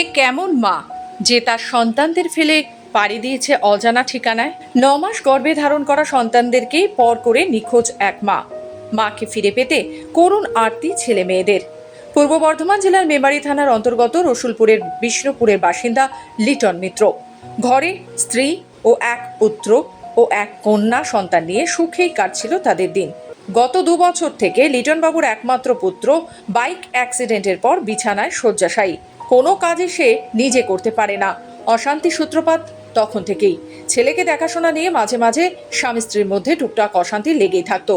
এ কেমন মা? যে তার সন্তানদের ফেলে পাড়ি দিয়েছে অজানা ঠিকানায়? ন মাস গর্ভে ধারণ করা সন্তানদেরকেই পর করে নিখোঁজ এক মা। মাকে ফিরে পেতে করুণ আরতি ছেলে মেয়েদের। পূর্ব বর্ধমান জেলার মেমারি থানার অন্তর্গত রসুলপুরের বিষ্ণুপুরের বাসিন্দা লিটন মিত্র। ঘরে স্ত্রী ও এক পুত্র ও এক কন্যা সন্তান নিয়ে সুখেই কাটছিল তাদের দিন। গত দু বছর থেকে লিটনবাবুর একমাত্র পুত্র বাইক অ্যাক্সিডেন্টের পর বিছানায় শয্যাশায়ী। কোনো কাজে সে নিজে করতে পারে না। অশান্তি সূত্রপাত তখন থেকেই। ছেলেকে দেখাশোনা নিয়ে মাঝে মাঝে স্বামী স্ত্রীর মধ্যে টুকটাক অশান্তি লেগেই থাকতো।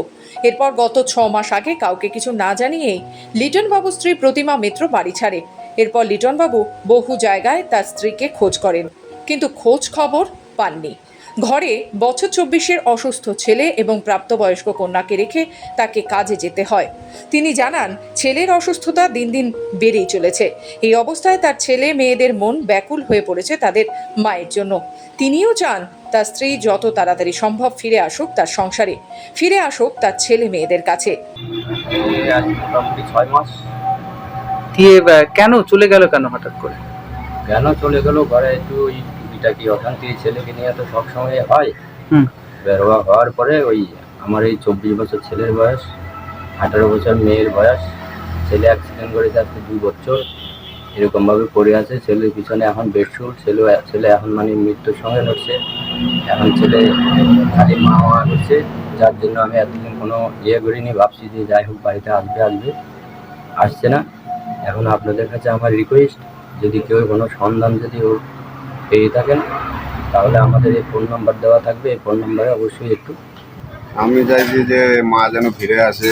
এরপর গত ছ মাস আগে কাউকে কিছু না জানিয়েই লিটনবাবু স্ত্রী প্রতিমা মিত্র বাড়ি ছাড়ে। এরপর লিটনবাবু বহু জায়গায় তার স্ত্রীকে খোঁজ করেন, কিন্তু খোঁজ খবর পাননি। ঘরে বছর চব্বিশের অসুস্থ ছেলে এবং প্রাপ্তবয়স্ক কন্যাকে রেখে তাকে কাজে যেতে হয়। তিনি জানান ছেলের অসুস্থতা দিন দিন বেড়েই চলেছে। এই অবস্থায় তার ছেলে মেয়েদের মন ব্যাকুল হয়ে পড়েছে তাদের মায়ের জন্য। তিনিও চান তার স্ত্রী যত তাড়াতাড়ি সম্ভব ফিরে আসুক তার সংসারে। ফিরে আসুক তার ছেলে মেয়েদের কাছে। ছয় মাস দিয়ে কেন চলে গেল কেন হঠাৎ করে? কেন চলে গেল? ঘরে একটু ওই টুকিটা কি অশান্তি ছেলেকে নিয়ে তো সবসময় হয়? বেরোয়া হওয়ার পরে ওই আমার এই চব্বিশ বছর ছেলের বয়স আঠারো বছর মেয়ের বয়স ছেলে অ্যাক্সিডেন্ট করেছে আজকে দুই বছর এরকমভাবে পড়ে আছে ছেলের পিছনে এখন বেডশুল ছেলে ছেলে এখন মানে মৃত্যুর সঙ্গে লড়ছে এখন ছেলে খালি মা মা হচ্ছে যার জন্য আমি এতদিন কোনো ইয়ে করিনি ভাবছি যে যাই হোক বাড়িতে আসবে আসবে আসছে না। এখন আপনাদের কাছে আমার রিকোয়েস্ট যদি কেউ কোনো সন্ধান যদি পেয়ে থাকেন তাহলে আমাদের এই ফোন নাম্বার দেওয়া থাকবে। এই ফোন নাম্বারে অবশ্যই একটু আমি চাইছি যে মা যেন ফিরে আসে।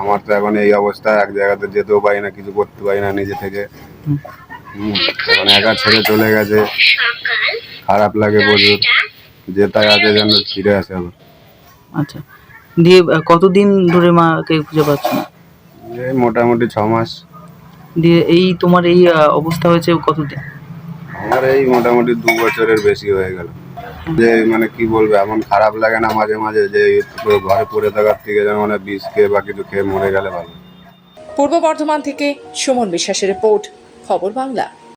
আমার তো এখন এই অবস্থা এক জায়গাতে যেতেও পারি না কিছু করতে পারি না নিজে থেকে। হুম এখন একা ছেড়ে চলে গেছে। খারাপ লাগে প্রচুর যেটাই আছে যেন ফিরে আসে আবার। আচ্ছা দিয়ে কতদিন ধরে মাকে খুঁজে পাচ্ছ না? এই মোটামুটি ছ মাস। দিয়ে এই তোমার এই অবস্থা হয়েছে কতদিন? আমার এই মোটামুটি দু বছরের বেশি হয়ে গেল। যে মানে কি বলবে, এমন খারাপ লাগে না মাঝে মাঝে যে ঘরে পড়ে থাকার থেকে যেন মানে বিষ খেয়ে বা কিছু খেয়ে মরে গেলে ভালো। পূর্ব বর্ধমান থেকে সুমন বিশ্বাসের রিপোর্ট, খবর বাংলা।